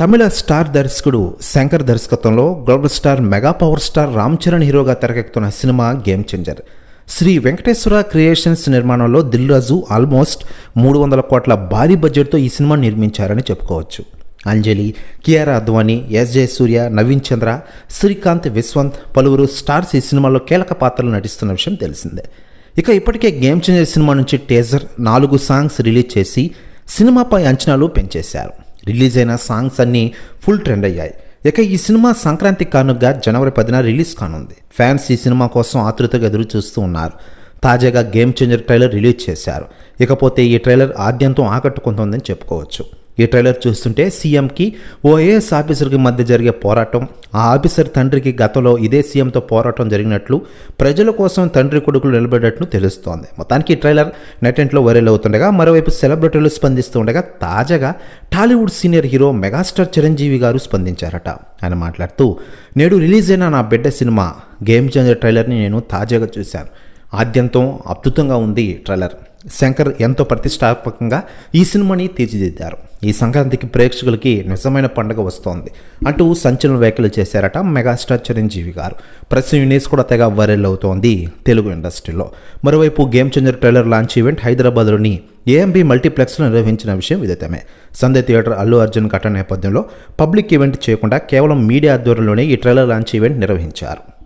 తమిళ star దర్శకుడు శంకర్ దర్శకత్వంలో global star mega power star Ram Charan హీరోగా తెరకెక్కుతున్న cinema game changer Sri Venkateswara creations నిర్మాణంలో దిల్ రాజు ఆల్మోస్ట్ మూడు వందల కోట్ల భారీ బడ్జెట్తో ఈ సినిమా నిర్మించారని చెప్పుకోవచ్చు. అంజలి కియారా అద్వానీ ఎస్ జే సూర్య నవీన్ చంద్ర శ్రీకాంత్ విశ్వంత్ పలువురు స్టార్స్ ఈ సినిమాలో కీలక పాత్రలు నటిస్తున్న విషయం తెలిసిందే. ఇక ఇప్పటికే గేమ్ చేంజర్ సినిమా నుంచి టేజర్ నాలుగు సాంగ్స్ రిలీజ్ చేసి సినిమాపై అంచనాలు పెంచేశారు. రిలీజ్ అయిన సాంగ్స్ అన్నీ ఫుల్ ట్రెండ్ అయ్యాయి. ఇక ఈ సినిమా సంక్రాంతి కానుగా జనవరి పదిన రిలీజ్ కానుంది. ఫ్యాన్స్ ఈ సినిమా కోసం ఆతృతగా ఎదురు చూస్తూ ఉన్నారు. తాజాగా గేమ్ చేంజర్ ట్రైలర్ రిలీజ్ చేశారు. ఇకపోతే ఈ ట్రైలర్ ఆద్యంతం ఆకట్టుకుంటుందని చెప్పుకోవచ్చు. ఈ ట్రైలర్ చూస్తుంటే సీఎంకి ఓ ఏఎస్ ఆఫీసర్కి మధ్య జరిగే పోరాటం ఆ ఆఫీసర్ తండ్రికి గతంలో ఇదే సీఎంతో పోరాటం జరిగినట్లు ప్రజల కోసం తండ్రి కొడుకులు నిలబడేటట్లు తెలుస్తోంది. మొత్తానికి ఈ ట్రైలర్ నెటెంట్లో వైరల్ అవుతుండగా మరోవైపు సెలబ్రిటీలు స్పందిస్తుండగా తాజాగా Tollywood senior hero megastar Chiranjeevi garu స్పందించారట. ఆయన మాట్లాడుతూ నేడు రిలీజ్ అయిన నా బిడ్డ సినిమా గేమ్ చేంజర్ ట్రైలర్ని నేను తాజాగా చూశాను. ఆద్యంతం అద్భుతంగా ఉంది ట్రైలర్. శంకర్ ఎంతో ప్రతిష్టాత్మకంగా ఈ సినిమాని తీర్చిదిద్దారు. ఈ సంక్రాంతికి ప్రేక్షకులకి నిజమైన పండుగ వస్తోంది అంటూ సంచలన వ్యాఖ్యలు చేశారట మెగాస్టార్ చిరంజీవి గారు. ప్రెస్ న్యూస్ కూడా తెగ వైరల్ అవుతోంది తెలుగు ఇండస్ట్రీలో. మరోవైపు game changer trailer launch event హైదరాబాద్లోని ఏఎంబి మల్టీప్లెక్స్లో నిర్వహించిన విషయం విదితమే సందే థియేటర్ అల్లు అర్జున్ ఘటన నేపథ్యంలో పబ్లిక్ ఈవెంట్ చేయకుండా కేవలం మీడియా ఆధ్వర్యంలోనే ఈ ట్రైలర్ లాంచ్ ఈవెంట్ నిర్వహించారు.